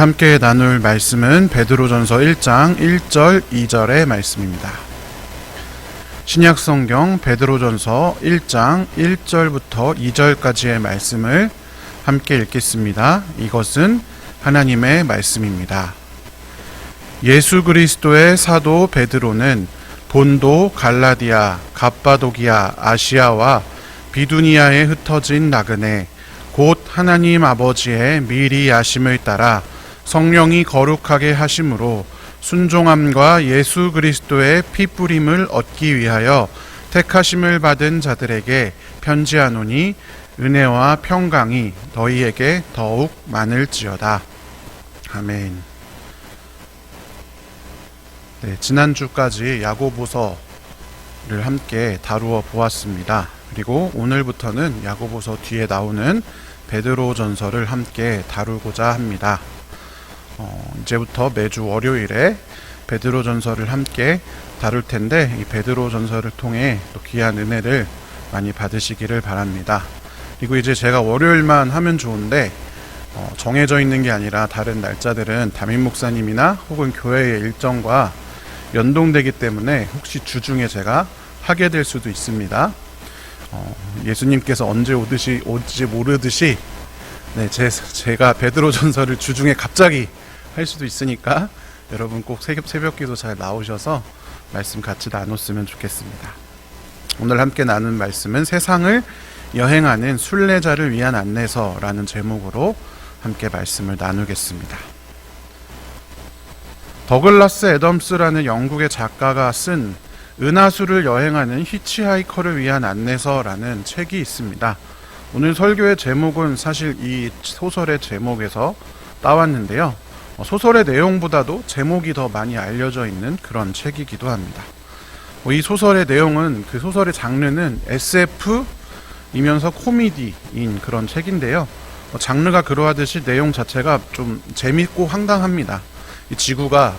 함께 나눌 말씀은 베드로전서 1장 1절 2절의 말씀입니다. 신약 성경 베드로전서 1장 1절부터 2절까지의 말씀을 함께 읽겠습니다. 이것은 하나님의 말씀입니다. 예수 그리스도의 사도 베드로는 본도, 갈라디아, 갑바도기아, 아시아와 비두니아에 흩어진 나그네 곧 하나님 아버지의 미리 아심을 따라 성령이 거룩하게 하심으로 순종함과 예수 그리스도의 피 뿌림을 얻기 위하여 택하심을 받은 자들에게 편지하노니 은혜와 평강이 너희에게 더욱 많을지어다. 아멘. 네, 지난주까지 야고보서를 함께 다루어 보았습니다. 그리고 오늘부터는 야고보서 뒤에 나오는 베드로 전서를 함께 다루고자 합니다. 어, 이제부터 매주 월요일에 베드로 전서를 함께 다룰 텐데 이 베드로 전서를 통해 또 귀한 은혜를 많이 받으시기를 바랍니다. 그리고 이제 제가 월요일만 하면 좋은데 어, 정해져 있는 게 아니라 다른 날짜들은 담임 목사님이나 혹은 교회의 일정과 연동되기 때문에 혹시 주중에 제가 하게 될 수도 있습니다. 어, 예수님께서 언제 오듯이 올지 모르듯이 네, 제, 제가 베드로 전서를 주중에 갑자기 할 수도 있으니까 여러분 꼭 새벽, 새벽 기도 잘 나오셔서 말씀 같이 나눴으면 좋겠습니다. 오늘 함께 나눈 말씀은 세상을 여행하는 순례자를 위한 안내서라는 제목으로 함께 말씀을 나누겠습니다. 더글라스 애덤스라는 영국의 작가가 쓴 은하수를 여행하는 히치하이커를 위한 안내서라는 책이 있습니다. 오늘 설교의 제목은 사실 이 소설의 제목에서 따왔는데요. 어, 소설의 내용보다도 제목이 더 많이 알려져 있는 그런 책이기도 합니다. 뭐이 소설의 내용은 그 소설의 장르는 SF이면서 코미디인 그런 책인데요. 어, 장르가 그러하듯이 내용 자체가 좀 재밌고 황당합니다. 이 지구가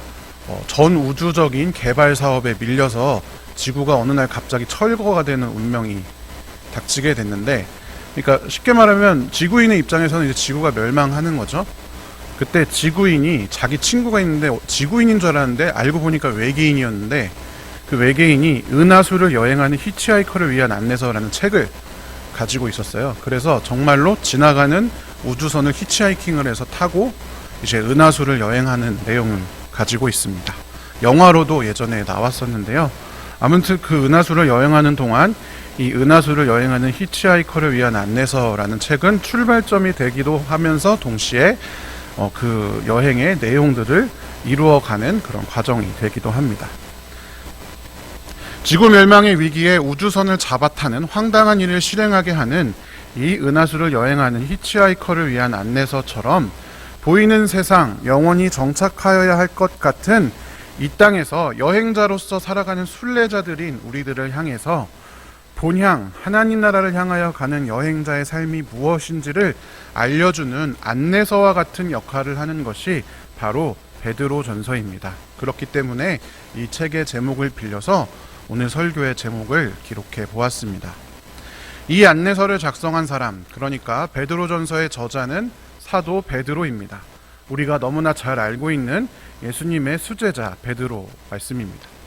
어, 전 우주적인 개발 사업에 밀려서 지구가 어느 날 갑자기 철거가 되는 운명이 닥치게 됐는데, 그러니까 쉽게 말하면 지구인의 입장에서는 이제 지구가 멸망하는 거죠. 그때 지구인이 자기 친구가 있는데 지구인인 줄 알았는데 알고 보니까 외계인이었는데 그 외계인이 은하수를 여행하는 히치하이커를 위한 안내서라는 책을 가지고 있었어요. 그래서 정말로 지나가는 우주선을 히치하이킹을 해서 타고 이제 은하수를 여행하는 내용을 가지고 있습니다. 영화로도 예전에 나왔었는데요. 아무튼 그 은하수를 여행하는 동안 이 은하수를 여행하는 히치하이커를 위한 안내서라는 책은 출발점이 되기도 하면서 동시에 어, 그 여행의 내용들을 이루어가는 그런 과정이 되기도 합니다. 지구 멸망의 위기에 우주선을 잡아타는 황당한 일을 실행하게 하는 이 은하수를 여행하는 히치하이커를 위한 안내서처럼 보이는 세상 영원히 정착하여야 할 것 같은 이 땅에서 여행자로서 살아가는 순례자들인 우리들을 향해서 본향 하나님 나라를 향하여 가는 여행자의 삶이 무엇인지를 알려주는 안내서와 같은 역할을 하는 것이 바로 베드로 전서입니다. 그렇기 때문에 이 책의 제목을 빌려서 오늘 설교의 제목을 기록해 보았습니다. 이 안내서를 작성한 사람, 그러니까 베드로 전서의 저자는 사도 베드로입니다. 우리가 너무나 잘 알고 있는 예수님의 수제자 베드로 말씀입니다.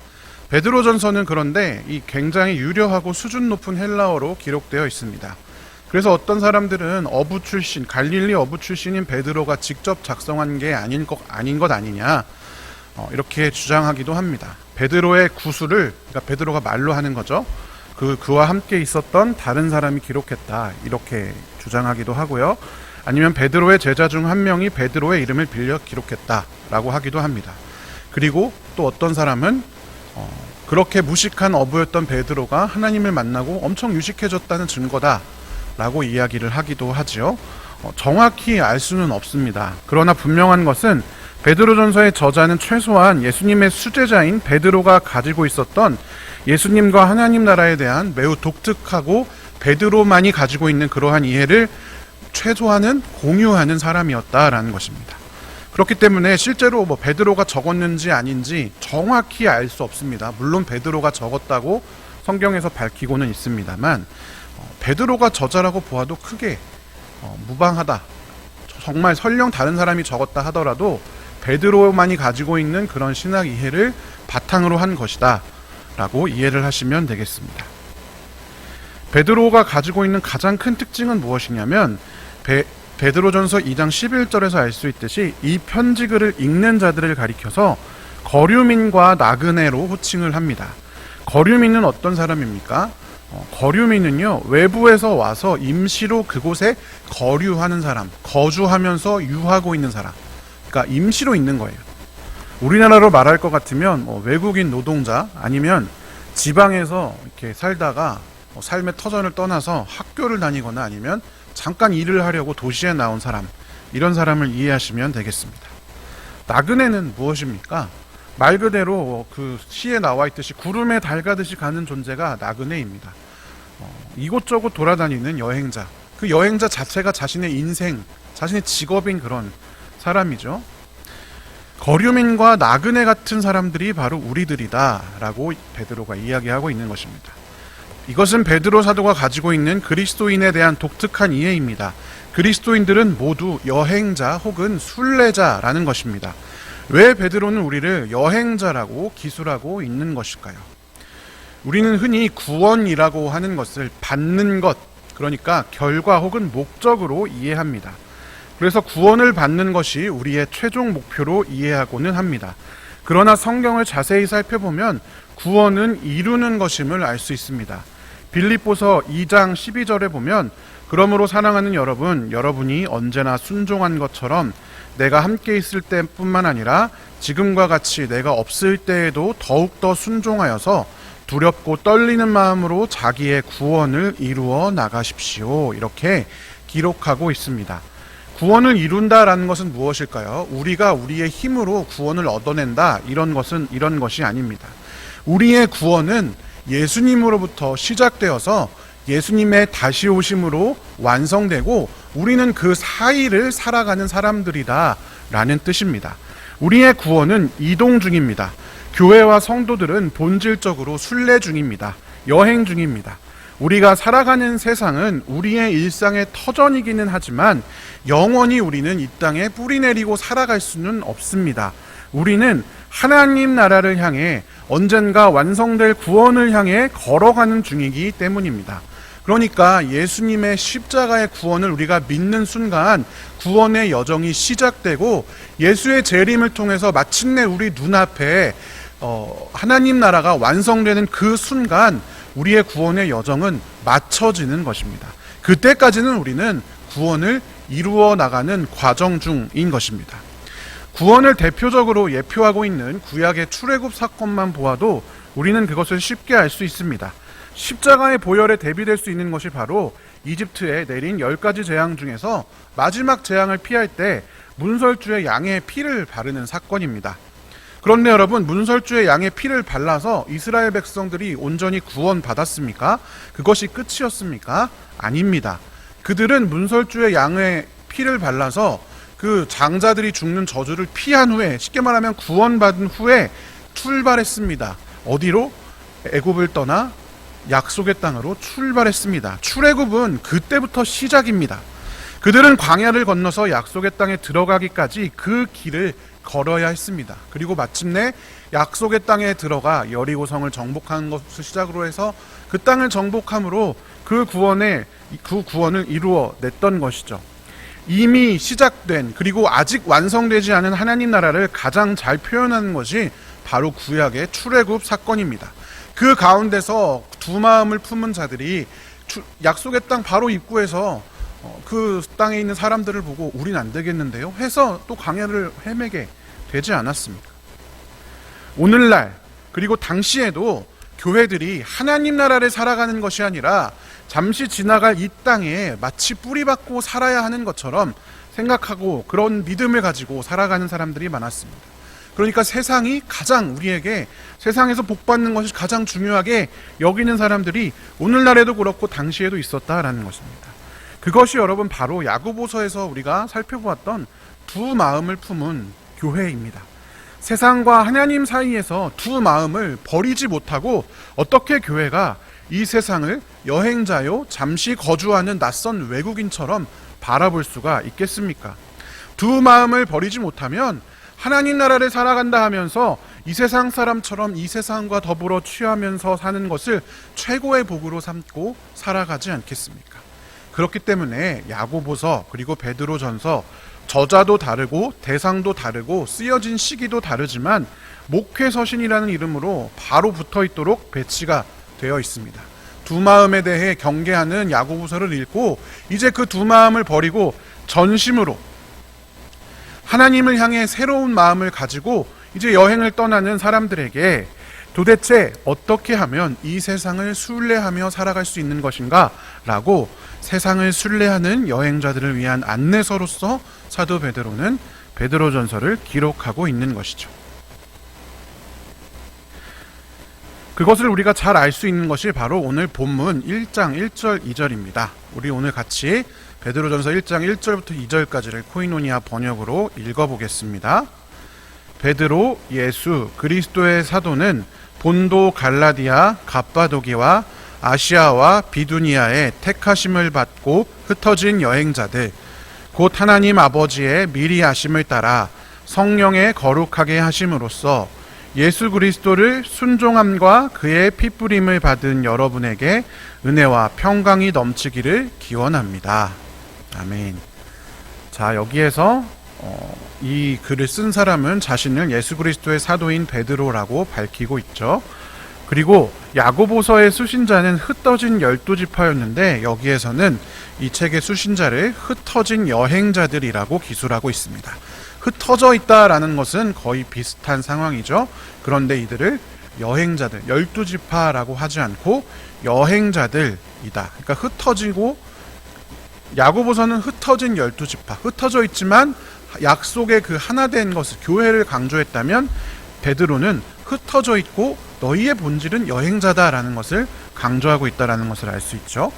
베드로 전서는 그런데 이 굉장히 유려하고 수준 높은 헬라어로 기록되어 있습니다. 그래서 어떤 사람들은 어부 출신, 갈릴리 어부 출신인 베드로가 직접 작성한 게 아닌 것, 아닌 것 아니냐, 어, 이렇게 주장하기도 합니다. 베드로의 구술을, 그러니까 베드로가 말로 하는 거죠. 그, 그와 함께 있었던 다른 사람이 기록했다. 이렇게 주장하기도 하고요. 아니면 베드로의 제자 중 한 명이 베드로의 이름을 빌려 기록했다라고 하기도 합니다. 그리고 또 어떤 사람은 어, 그렇게 무식한 어부였던 베드로가 하나님을 만나고 엄청 유식해졌다는 증거다 라고 이야기를 하기도 하지요. 어, 정확히 알 수는 없습니다. 그러나 분명한 것은 베드로전서의 저자는 최소한 예수님의 수제자인 베드로가 가지고 있었던 예수님과 하나님 나라에 대한 매우 독특하고 베드로만이 가지고 있는 그러한 이해를 최소한은 공유하는 사람이었다라는 것입니다. 그렇기 때문에 실제로 뭐 베드로가 적었는지 아닌지 정확히 알 수 없습니다. 물론 베드로가 적었다고 성경에서 밝히고는 있습니다만 어, 베드로가 저자라고 보아도 크게 어, 무방하다. 정말 설령 다른 사람이 적었다 하더라도 베드로만이 가지고 있는 그런 신학 이해를 바탕으로 한 것이다. 라고 이해를 하시면 되겠습니다. 베드로가 가지고 있는 가장 큰 특징은 무엇이냐면 베, 베드로전서 2장 11절에서 알 수 있듯이 이 편지글을 읽는 자들을 가리켜서 거류민과 나그네로 호칭을 합니다. 거류민은 어떤 사람입니까? 어, 거류민은요 외부에서 와서 임시로 그곳에 거류하는 사람, 거주하면서 유하고 있는 사람, 그러니까 임시로 있는 거예요. 우리나라로 말할 것 같으면 뭐 외국인 노동자 아니면 지방에서 이렇게 살다가 뭐 삶의 터전을 떠나서 학교를 다니거나 아니면 잠깐 일을 하려고 도시에 나온 사람 이런 사람을 이해하시면 되겠습니다. 나그네는 무엇입니까? 말 그대로 그 시에 나와 있듯이 구름에 달가듯이 가는 존재가 나그네입니다. 어, 이곳저곳 돌아다니는 여행자. 그 여행자 자체가 자신의 인생, 자신의 직업인 그런 사람이죠. 거류민과 나그네 같은 사람들이 바로 우리들이다라고 베드로가 이야기하고 있는 것입니다. 이것은 베드로 사도가 가지고 있는 그리스도인에 대한 독특한 이해입니다. 그리스도인들은 모두 여행자 혹은 순례자라는 것입니다. 왜 베드로는 우리를 여행자라고 기술하고 있는 것일까요? 우리는 흔히 구원이라고 하는 것을 받는 것, 그러니까 결과 혹은 목적으로 이해합니다. 그래서 구원을 받는 것이 우리의 최종 목표로 이해하고는 합니다. 그러나 성경을 자세히 살펴보면 구원은 이루는 것임을 알 수 있습니다. 빌립보서 2장 12절에 보면 그러므로 사랑하는 여러분, 여러분이 언제나 순종한 것처럼 내가 함께 있을 때뿐만 아니라 지금과 같이 내가 없을 때에도 더욱 더 순종하여서 두렵고 떨리는 마음으로 자기의 구원을 이루어 나가십시오. 이렇게 기록하고 있습니다. 구원을 이룬다라는 것은 무엇일까요? 우리가 우리의 힘으로 구원을 얻어낸다 이런 것은 이런 것이 아닙니다. 우리의 구원은 예수님으로부터 시작되어서 예수님의 다시 오심으로 완성되고 우리는 그 사이를 살아가는 사람들이다 라는 뜻입니다. 우리의 구원은 이동 중입니다. 교회와 성도들은 본질적으로 순례 중입니다. 여행 중입니다. 우리가 살아가는 세상은 우리의 일상의 터전이기는 하지만 영원히 우리는 이 땅에 뿌리 내리고 살아갈 수는 없습니다. 우리는 하나님 나라를 향해 언젠가 완성될 구원을 향해 걸어가는 중이기 때문입니다. 그러니까 예수님의 십자가의 구원을 우리가 믿는 순간 구원의 여정이 시작되고 예수의 재림을 통해서 마침내 우리 눈앞에 어, 하나님 나라가 완성되는 그 순간 우리의 구원의 여정은 맞춰지는 것입니다. 그때까지는 우리는 구원을 이루어 나가는 과정 중인 것입니다. 구원을 대표적으로 예표하고 있는 구약의 출애굽 사건만 보아도 우리는 그것을 쉽게 알 수 있습니다. 십자가의 보혈에 대비될 수 있는 것이 바로 이집트에 내린 열 가지 재앙 중에서 마지막 재앙을 피할 때 문설주의 양의 피를 바르는 사건입니다. 그런데 여러분 문설주의 양의 피를 발라서 이스라엘 백성들이 온전히 구원받았습니까? 그것이 끝이었습니까? 아닙니다. 그들은 문설주의 양의 피를 발라서 그 장자들이 죽는 저주를 피한 후에 쉽게 말하면 구원받은 후에 출발했습니다. 어디로? 애굽을 떠나 약속의 땅으로 출발했습니다. 출애굽은 그때부터 시작입니다. 그들은 광야를 건너서 약속의 땅에 들어가기까지 그 길을 걸어야 했습니다. 그리고 마침내 약속의 땅에 들어가 여리고성을 정복하는 것을 시작으로 해서 그 땅을 정복함으로 그 구원에 그 구원을 이루어 냈던 것이죠. 이미 시작된 그리고 아직 완성되지 않은 하나님 나라를 가장 잘 표현하는 것이 바로 구약의 출애굽 사건입니다. 그 가운데서 두 마음을 품은 자들이 약속의 땅 바로 입구에서 어, 그 땅에 있는 사람들을 보고 우린 안 되겠는데요 해서 또 광야를 헤매게 되지 않았습니까? 오늘날 그리고 당시에도 교회들이 하나님 나라를 살아가는 것이 아니라 잠시 지나갈 이 땅에 마치 뿌리박고 살아야 하는 것처럼 생각하고 그런 믿음을 가지고 살아가는 사람들이 많았습니다. 그러니까 세상이 가장 우리에게 세상에서 복받는 것이 가장 중요하게 여기는 사람들이 오늘날에도 그렇고 당시에도 있었다라는 것입니다. 그것이 여러분 바로 야고보서에서 우리가 살펴보았던 두 마음을 품은 교회입니다. 세상과 하나님 사이에서 두 마음을 버리지 못하고 어떻게 교회가 이 세상을 여행자요 잠시 거주하는 낯선 외국인처럼 바라볼 수가 있겠습니까? 두 마음을 버리지 못하면 하나님 나라를 살아간다 하면서 이 세상 사람처럼 이 세상과 더불어 취하면서 사는 것을 최고의 복으로 삼고 살아가지 않겠습니까? 그렇기 때문에 야고보서 그리고 베드로전서 저자도 다르고 대상도 다르고 쓰여진 시기도 다르지만 목회 서신이라는 이름으로 바로 붙어 있도록 배치가 되어 있습니다. 두 마음에 대해 경계하는 야고보서를 읽고 이제 그 두 마음을 버리고 전심으로 하나님을 향해 새로운 마음을 가지고 이제 여행을 떠나는 사람들에게 도대체 어떻게 하면 이 세상을 순례하며 살아갈 수 있는 것인가? 라고 세상을 순례하는 여행자들을 위한 안내서로서 사도 베드로는 베드로전서를 기록하고 있는 것이죠. 그것을 우리가 잘 알 수 있는 것이 바로 오늘 본문 1장 1절 2절입니다. 우리 오늘 같이 베드로전서 1장 1절부터 2절까지를 코이노니아 번역으로 읽어보겠습니다. 베드로 예수 그리스도의 사도는 본도 갈라디아 갑바도기와 아시아와 비두니아의 택하심을 받고 흩어진 여행자들 곧 하나님 아버지의 미리 하심을 따라 성령의 거룩하게 하심으로써 예수 그리스도를 순종함과 그의 피뿌림을 받은 여러분에게 은혜와 평강이 넘치기를 기원합니다. 아멘. 자, 여기에서 어, 이 글을 쓴 사람은 자신을 예수 그리스도의 사도인 베드로라고 밝히고 있죠. 그리고 야고보서의 수신자는 흩어진 열두 지파였는데 여기에서는 이 책의 수신자를 흩어진 여행자들이라고 기술하고 있습니다. 흩어져 있다라는 것은 거의 비슷한 상황이죠. 그런데 이들을 여행자들, 열두 지파라고 하지 않고 여행자들이다. 그러니까 흩어지고 야고보서는 흩어진 열두 지파, 흩어져 있지만 약속의 그 하나 된 것을 교회를 강조했다면 베드로는 흩어져 있고 너희의 본질은 여행자다라는 것을 강조하고 있다라는 것을 알 수 있죠.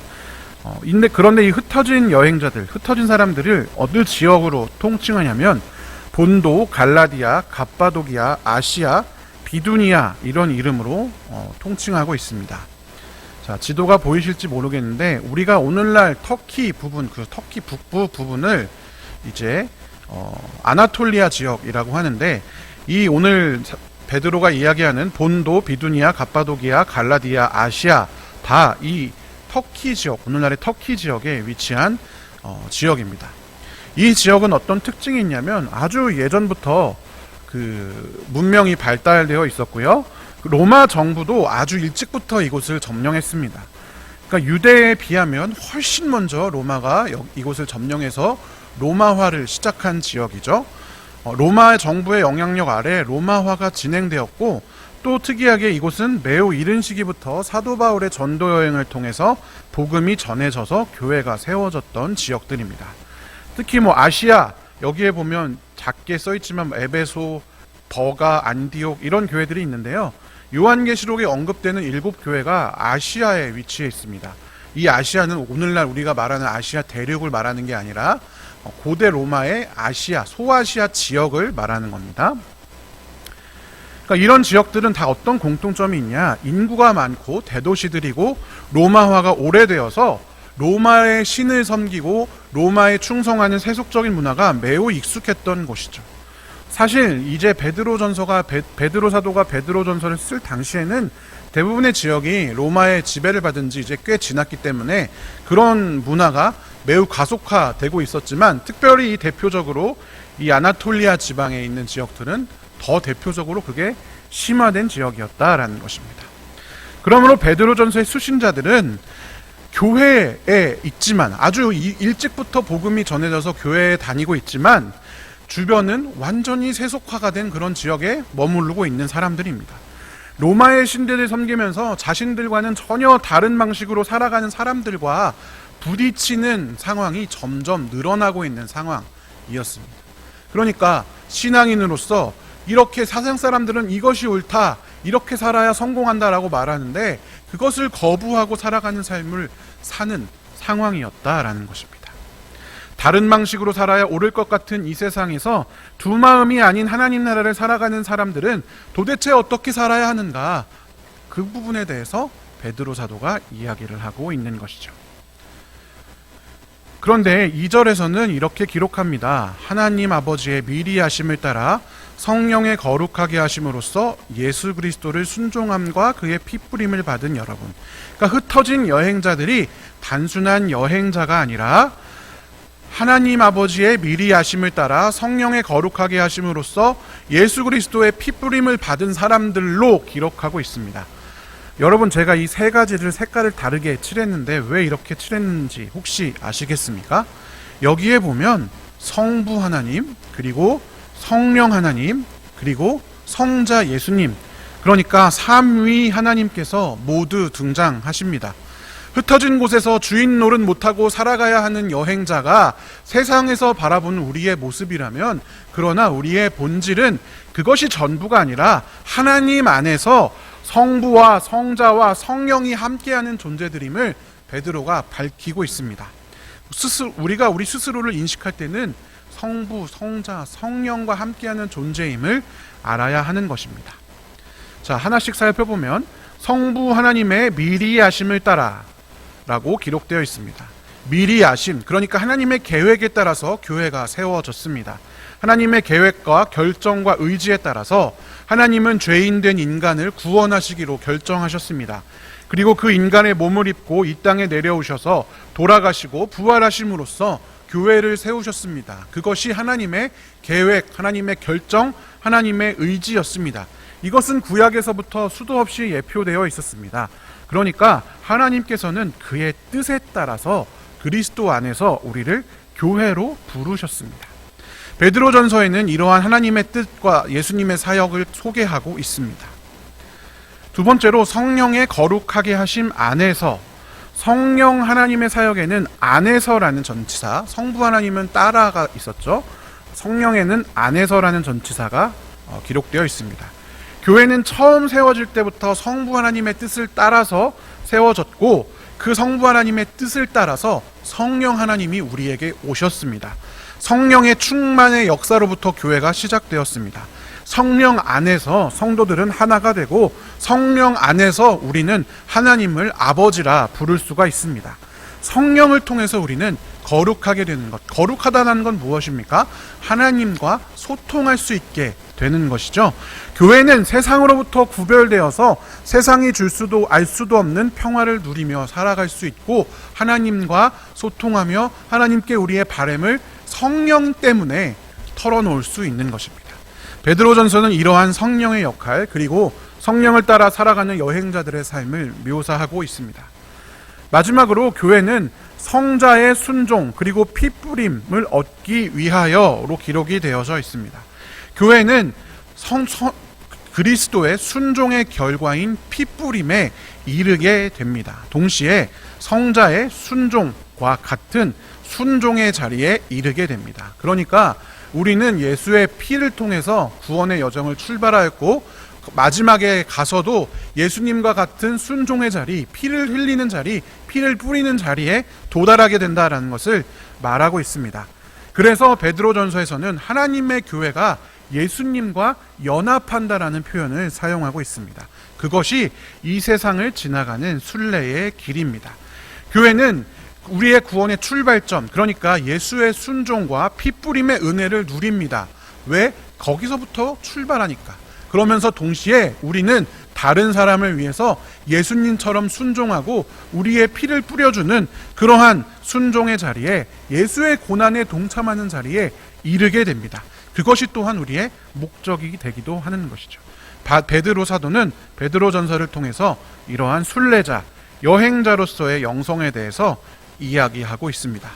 어, 근데 그런데 이 흩어진 여행자들, 흩어진 사람들을 어느 지역으로 통칭하냐면 본도, 갈라디아, 갑바도기아, 아시아, 비두니아 이런 이름으로 어, 통칭하고 있습니다. 자, 지도가 보이실지 모르겠는데 우리가 오늘날 터키 부분, 그 터키 북부 부분을 이제 어, 아나톨리아 지역이라고 하는데 이 오늘 베드로가 이야기하는 본도, 비두니아, 갑바도기아, 갈라디아, 아시아 다 이 터키 지역, 오늘날의 터키 지역에 위치한 어, 지역입니다. 이 지역은 어떤 특징이 있냐면 아주 예전부터 그 문명이 발달되어 있었고요. 로마 정부도 아주 일찍부터 이곳을 점령했습니다. 그러니까 유대에 비하면 훨씬 먼저 로마가 이곳을 점령해서 로마화를 시작한 지역이죠. 어, 로마 정부의 영향력 아래 로마화가 진행되었고 또 특이하게 이곳은 매우 이른 시기부터 사도 바울의 전도 여행을 통해서 복음이 전해져서 교회가 세워졌던 지역들입니다. 특히 뭐 아시아 여기에 보면 작게 써 있지만 뭐 에베소, 버가, 안디옥 이런 교회들이 있는데요. 요한계시록에 언급되는 일곱 교회가 아시아에 위치해 있습니다. 이 아시아는 오늘날 우리가 말하는 아시아 대륙을 말하는 게 아니라 고대 로마의 아시아, 소아시아 지역을 말하는 겁니다. 그러니까 이런 지역들은 다 어떤 공통점이 있냐? 인구가 많고 대도시들이고 로마화가 오래되어서 로마의 신을 섬기고 로마에 충성하는 세속적인 문화가 매우 익숙했던 곳이죠. 사실 이제 베드로 전서가 베, 베드로 사도가 베드로 전서를 쓸 당시에는 대부분의 지역이 로마의 지배를 받은 지 이제 꽤 지났기 때문에 그런 문화가 매우 가속화되고 있었지만 특별히 이 대표적으로 이 아나톨리아 지방에 있는 지역들은 더 대표적으로 그게 심화된 지역이었다라는 것입니다. 그러므로 베드로전서의 수신자들은 교회에 있지만 아주 일찍부터 복음이 전해져서 교회에 다니고 있지만 주변은 완전히 세속화가 된 그런 지역에 머무르고 있는 사람들입니다. 로마의 신들을 섬기면서 자신들과는 전혀 다른 방식으로 살아가는 사람들과 부딪히는 상황이 점점 늘어나고 있는 상황이었습니다. 그러니까 신앙인으로서 이렇게 사상 사람들은 이것이 옳다, 이렇게 살아야 성공한다라고 말하는데 그것을 거부하고 살아가는 삶을 사는 상황이었다라는 것입니다. 다른 방식으로 살아야 옳을 것 같은 이 세상에서 두 마음이 아닌 하나님 나라를 살아가는 사람들은 도대체 어떻게 살아야 하는가? 그 부분에 대해서 베드로 사도가 이야기를 하고 있는 것이죠. 그런데 2절에서는 이렇게 기록합니다. 하나님 아버지의 미리 하심을 따라 성령의 거룩하게 하심으로써 예수 그리스도를 순종함과 그의 피 뿌림을 받은 여러분. 그러니까 흩어진 여행자들이 단순한 여행자가 아니라 하나님 아버지의 미리 하심을 따라 성령의 거룩하게 하심으로써 예수 그리스도의 피 뿌림을 받은 사람들로 기록하고 있습니다. 여러분 제가 이 세 가지를 색깔을 다르게 칠했는데 왜 이렇게 칠했는지 혹시 아시겠습니까? 여기에 보면 성부 하나님 그리고 성령 하나님 그리고 성자 예수님 그러니까 삼위 하나님께서 모두 등장하십니다. 흩어진 곳에서 주인 노릇 못하고 살아가야 하는 여행자가 세상에서 바라보는 우리의 모습이라면 그러나 우리의 본질은 그것이 전부가 아니라 하나님 안에서 성부와 성자와 성령이 함께하는 존재들임을 베드로가 밝히고 있습니다. 스스 우리가 우리 스스로를 인식할 때는 성부, 성자, 성령과 함께하는 존재임을 알아야 하는 것입니다. 자, 하나씩 살펴보면 성부 하나님의 미리 하심을 따라 라고 기록되어 있습니다. 미리 아심, 그러니까 하나님의 계획에 따라서 교회가 세워졌습니다. 하나님의 계획과 결정과 의지에 따라서 하나님은 죄인된 인간을 구원하시기로 결정하셨습니다. 그리고 그 인간의 몸을 입고 이 땅에 내려오셔서 돌아가시고 부활하심으로써 교회를 세우셨습니다. 그것이 하나님의 계획, 하나님의 결정, 하나님의 의지였습니다. 이것은 구약에서부터 수도 없이 예표되어 있었습니다. 그러니까 하나님께서는 그의 뜻에 따라서 그리스도 안에서 우리를 교회로 부르셨습니다. 베드로전서에는 이러한 하나님의 뜻과 예수님의 사역을 소개하고 있습니다. 두 번째로 성령의 거룩하게 하심 안에서 성령 하나님의 사역에는 안에서라는 전치사, 성부 하나님은 따라가 있었죠. 성령에는 안에서라는 전치사가 어, 기록되어 있습니다. 교회는 처음 세워질 때부터 성부 하나님의 뜻을 따라서 세워졌고 그 성부 하나님의 뜻을 따라서 성령 하나님이 우리에게 오셨습니다. 성령의 충만의 역사로부터 교회가 시작되었습니다. 성령 안에서 성도들은 하나가 되고 성령 안에서 우리는 하나님을 아버지라 부를 수가 있습니다. 성령을 통해서 우리는 거룩하게 되는 것. 거룩하다는 건 무엇입니까? 하나님과 소통할 수 있게 되는 것이죠. 교회는 세상으로부터 구별되어서 세상이 줄 수도 알 수도 없는 평화를 누리며 살아갈 수 있고 하나님과 소통하며 하나님께 우리의 바램을 성령 때문에 털어놓을 수 있는 것입니다. 베드로전서는 이러한 성령의 역할 그리고 성령을 따라 살아가는 여행자들의 삶을 묘사하고 있습니다. 마지막으로 교회는 성자의 순종 그리고 피 뿌림을 얻기 위하여로 기록이 되어져 있습니다. 교회는 성, 성, 그리스도의 순종의 결과인 피 뿌림에 이르게 됩니다. 동시에 성자의 순종과 같은 순종의 자리에 이르게 됩니다. 그러니까 우리는 예수의 피를 통해서 구원의 여정을 출발하였고 마지막에 가서도 예수님과 같은 순종의 자리, 피를 흘리는 자리, 피를 뿌리는 자리에 도달하게 된다라는 것을 말하고 있습니다. 그래서 베드로전서에서는 하나님의 교회가 예수님과 연합한다라는 표현을 사용하고 있습니다. 그것이 이 세상을 지나가는 순례의 길입니다. 교회는 우리의 구원의 출발점, 그러니까 예수의 순종과 피 뿌림의 은혜를 누립니다. 왜? 거기서부터 출발하니까. 그러면서 동시에 우리는 다른 사람을 위해서 예수님처럼 순종하고 우리의 피를 뿌려주는 그러한 순종의 자리에 예수의 고난에 동참하는 자리에 이르게 됩니다. 그것이 또한 우리의 목적이 되기도 하는 것이죠. 베드로 사도는 베드로 전서를 통해서 이러한 순례자, 여행자로서의 영성에 대해서 이야기하고 있습니다.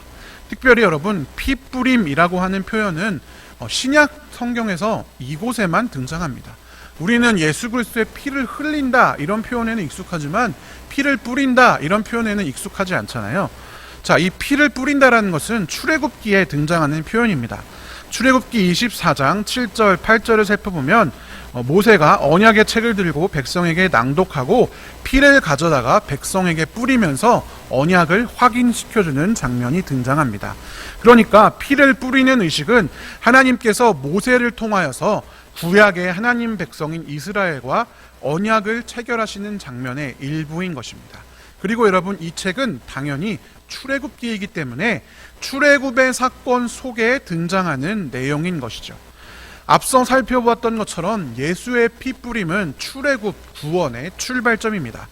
특별히 여러분 피 뿌림이라고 하는 표현은 어, 신약 성경에서 이곳에만 등장합니다. 우리는 예수 그리스도의 피를 흘린다 이런 표현에는 익숙하지만 피를 뿌린다 이런 표현에는 익숙하지 않잖아요. 자, 이 피를 뿌린다라는 것은 출애굽기에 등장하는 표현입니다. 출애굽기 24장 7절 8절을 살펴보면 어, 모세가 언약의 책을 들고 백성에게 낭독하고 피를 가져다가 백성에게 뿌리면서 언약을 확인시켜주는 장면이 등장합니다. 그러니까 피를 뿌리는 의식은 하나님께서 모세를 통하여서 구약의 하나님 백성인 이스라엘과 언약을 체결하시는 장면의 일부인 것입니다. 그리고 여러분 이 책은 당연히 출애굽기이기 때문에 출애굽의 사건 속에 등장하는 내용인 것이죠. 앞서 살펴보았던 것처럼 예수의 피 뿌림은 출애굽 구원의 출발점입니다.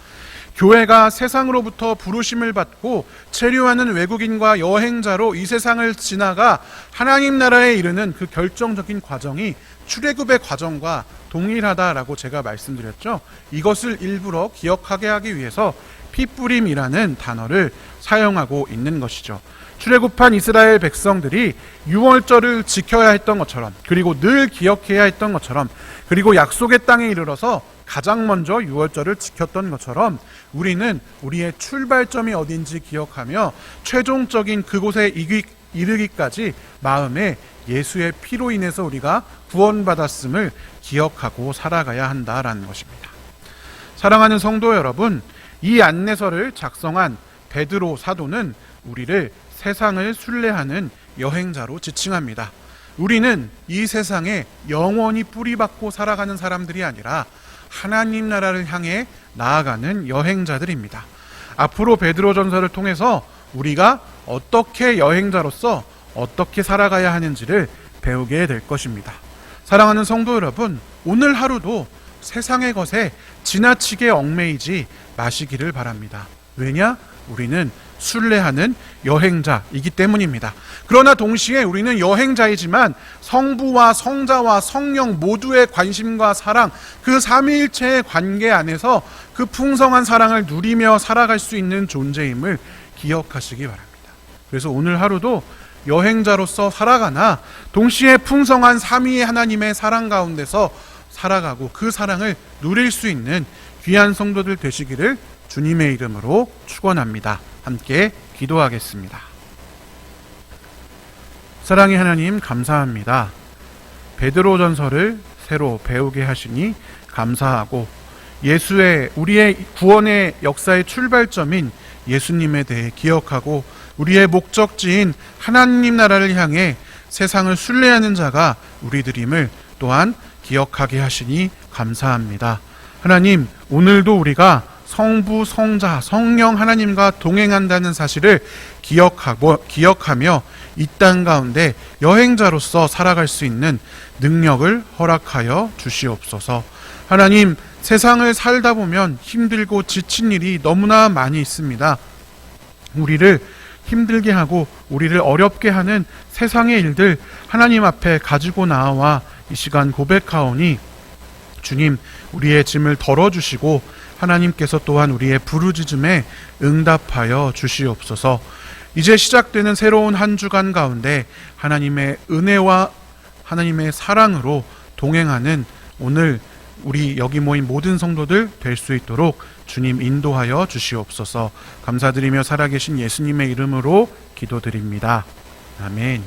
교회가 세상으로부터 부르심을 받고 체류하는 외국인과 여행자로 이 세상을 지나가 하나님 나라에 이르는 그 결정적인 과정이 출애굽의 과정과 동일하다라고 제가 말씀드렸죠. 이것을 일부러 기억하게 하기 위해서 피뿌림이라는 단어를 사용하고 있는 것이죠. 출애굽한 이스라엘 백성들이 유월절을 지켜야 했던 것처럼 그리고 늘 기억해야 했던 것처럼 그리고 약속의 땅에 이르러서 가장 먼저 유월절을 지켰던 것처럼 우리는 우리의 출발점이 어딘지 기억하며 최종적인 그곳에 이르기까지 마음에 예수의 피로 인해서 우리가 구원받았음을 기억하고 살아가야 한다라는 것입니다. 사랑하는 성도 여러분, 이 안내서를 작성한 베드로 사도는 우리를 세상을 순례하는 여행자로 지칭합니다. 우리는 이 세상에 영원히 뿌리박고 살아가는 사람들이 아니라 하나님 나라를 향해 나아가는 여행자들입니다. 앞으로 베드로 전서를 통해서 우리가 어떻게 여행자로서 어떻게 살아가야 하는지를 배우게 될 것입니다. 사랑하는 성도 여러분, 오늘 하루도 세상의 것에 지나치게 얽매이지 마시기를 바랍니다. 왜냐? 우리는 순례하는 여행자이기 때문입니다. 그러나 동시에 우리는 여행자이지만 성부와 성자와 성령 모두의 관심과 사랑, 그 삼위일체의 관계 안에서 그 풍성한 사랑을 누리며 살아갈 수 있는 존재임을 기억하시기 바랍니다. 그래서 오늘 하루도 여행자로서 살아가나 동시에 풍성한 삼위의 하나님의 사랑 가운데서 살아가고 그 사랑을 누릴 수 있는 귀한 성도들 되시기를 주님의 이름으로 축원합니다. 함께 기도하겠습니다. 사랑의 하나님 감사합니다. 베드로전서를 새로 배우게 하시니 감사하고 예수의 우리의 구원의 역사의 출발점인 예수님에 대해 기억하고 우리의 목적지인 하나님 나라를 향해 세상을 순례하는 자가 우리들임을 또한 기억하게 하시니 감사합니다. 하나님, 오늘도 우리가 성부, 성자, 성령 하나님과 동행한다는 사실을 기억하고, 기억하며 이 땅 가운데 여행자로서 살아갈 수 있는 능력을 허락하여 주시옵소서. 하나님, 세상을 살다 보면 힘들고 지친 일이 너무나 많이 있습니다. 우리를 힘들게 하고 우리를 어렵게 하는 세상의 일들 하나님 앞에 가지고 나와 이 시간 고백하오니 주님 우리의 짐을 덜어주시고 하나님께서 또한 우리의 부르짖음에 응답하여 주시옵소서. 이제 시작되는 새로운 한 주간 가운데 하나님의 은혜와 하나님의 사랑으로 동행하는 오늘 우리 여기 모인 모든 성도들 될 수 있도록 주님 인도하여 주시옵소서. 감사드리며 살아계신 예수님의 이름으로 기도드립니다. 아멘.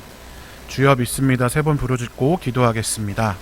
주여 믿습니다. 세 번 부르짖고 기도하겠습니다.